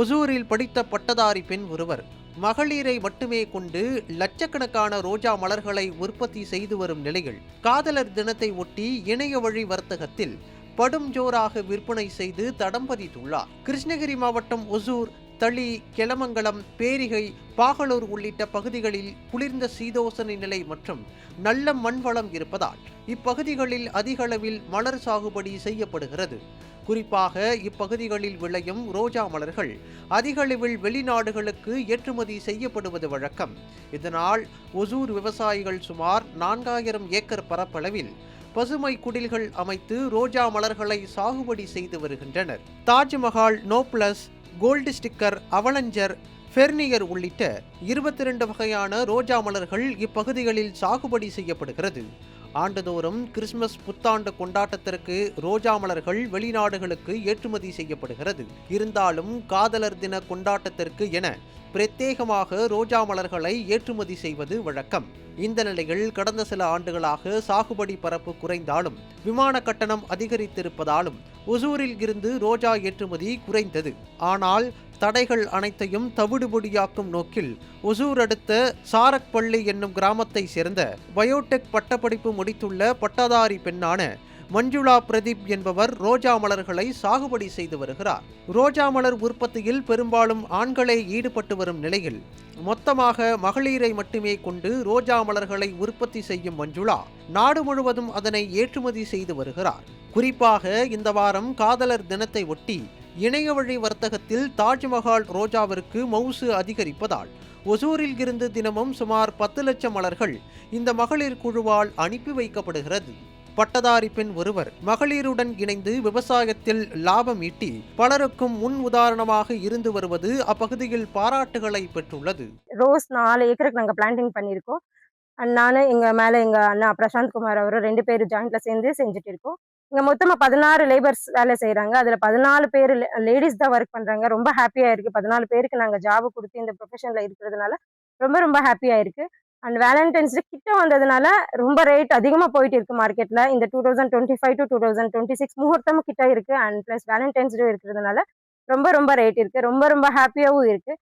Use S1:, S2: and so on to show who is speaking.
S1: ஒசூரில் படித்த பட்டதாரி பெண் ஒருவர் மகளிரை மட்டுமே கொண்டு லட்சக்கணக்கான ரோஜா மலர்களை உற்பத்தி செய்து வரும் நிலையில் காதலர் தினத்தை ஒட்டி இணைய வழி வர்த்தகத்தில் படும் ஜோராக விற்பனை செய்து தடம் பதித்துள்ளார். கிருஷ்ணகிரி மாவட்டம் ஒசூர் தளி கெலமங்கலம் பேரிகை பாகலூர் உள்ளிட்ட பகுதிகளில் குளிர்ந்த சீதோசன நிலை மற்றும் நல்ல மண் வளம் இருப்பதால் இப்பகுதிகளில் அதிகளவில் மலர் சாகுபடி செய்யப்படுகிறது. குறிப்பாக இப்பகுதிகளில் விளையும் ரோஜா மலர்கள் அதிகளவில் வெளிநாடுகளுக்கு ஏற்றுமதி செய்யப்படுவது வழக்கம். இதனால் ஒசூர் விவசாயிகள் சுமார் நான்காயிரம் ஏக்கர் பரப்பளவில் பசுமை குடில்கள் அமைத்து ரோஜா மலர்களை சாகுபடி செய்து வருகின்றனர். Taj Mahal noblesse gold sticker avalanche ஃபெர்னியர் உள்ளிட்ட இருபத்தி ரெண்டு வகையான ரோஜா மலர்கள் இப்பகுதிகளில் சாகுபடி செய்யப்படுகிறது. ஆண்டுதோறும் கிறிஸ்துமஸ் புத்தாண்டு கொண்டாட்டத்திற்கு ரோஜா மலர்கள் வெளிநாடுகளுக்கு ஏற்றுமதி செய்யப்படுகிறது. இருந்தாலும் காதலர் தின கொண்டாட்டத்திற்கு என பிரத்யேகமாக ரோஜா மலர்களை ஏற்றுமதி செய்வது வழக்கம். இந்த நிலையில் கடந்த சில ஆண்டுகளாக சாகுபடி பரப்பு குறைந்தாலும் விமான கட்டணம் அதிகரித்திருப்பதாலும் ஒசூரில் இருந்து ரோஜா ஏற்றுமதி குறைந்தது. ஆனால் தடைகள் அனைத்தையும் தவிடுபொடியாக்கும் நோக்கில் ஒசூர் அடுத்த சாரக்பள்ளி என்னும் கிராமத்தை சேர்ந்த பயோடெக் பட்டப்படிப்பு முடித்துள்ள பட்டதாரி பெண்ணான மஞ்சுளா பிரதீப் என்பவர் ரோஜா மலர்களை சாகுபடி செய்து வருகிறார். ரோஜா மலர் உற்பத்தியில் பெரும்பாலும் ஆண்களே ஈடுபட்டு வரும் நிலையில் மொத்தமாக மகளிரை மட்டுமே கொண்டு ரோஜா மலர்களை உற்பத்தி செய்யும் மஞ்சுளா நாடு முழுவதும் அதனை ஏற்றுமதி செய்து வருகிறார். குறிப்பாக இந்த வாரம் காதலர் தினத்தை ஒட்டி இணைய வழி வர்த்தகத்தில் தாஜ்மஹால் ரோஜாவிற்கு மவுசு அதிகரிப்பதால் ஒசூரில் இருந்து தினமும் சுமார் பத்து லட்சம் மலர்கள் இந்த மகளிர் குழுவால் அனுப்பி வைக்கப்படுகிறது. பட்டதாரி பெண் ஒருவர் மகளிருடன் இணைந்து விவசாயத்தில் லாபம் ஈட்டி பலருக்கும் முன் உதாரணமாக இருந்து வருவது அப்பகுதியில் பாராட்டுகளை பெற்றுள்ளது.
S2: ரோஸ் நாலு ஏக்கருக்கு நாங்கள் பிளான்டிங் பண்ணியிருக்கோம். அண்ட் நான் எங்கள் மேலே எங்கள் அண்ணா பிரசாந்த் குமார் அவரும் ரெண்டு பேர் ஜாயிண்ட்ல சேர்ந்து செஞ்சுட்டு இருக்கோம். இங்கே மொத்தமாக பதினாறு லேபர்ஸ் வேலை செய்கிறாங்க அதில் பதினாலு பேர் லேடிஸ் தான் ஒர்க் பண்ணுறாங்க ரொம்ப ஹாப்பியாக இருக்குது பதினாலு பேருக்கு நாங்கள் ஜாப் கொடுத்து இந்த ப்ரொஃபஷனில் இருக்கிறதுனால ரொம்ப ரொம்ப ஹாப்பியாக இருக்குது அண்ட் வேலண்டைன்ஸ் டே கிட்ட வந்ததுனால ரொம்ப ரேட் அதிகமாக போயிட்டு இருக்கு மார்க்கெட்டில் இந்த two thousand twenty five to two thousand twenty six முகூர்த்தமும் கிட்ட இருக்குது அண்ட் ப்ளஸ் வேலண்டைன்ஸ் டே இருக்கிறதுனால ரொம்ப ரொம்ப ரேட் இருக்குது ரொம்ப ரொம்ப ஹாப்பியாகவும் இருக்குது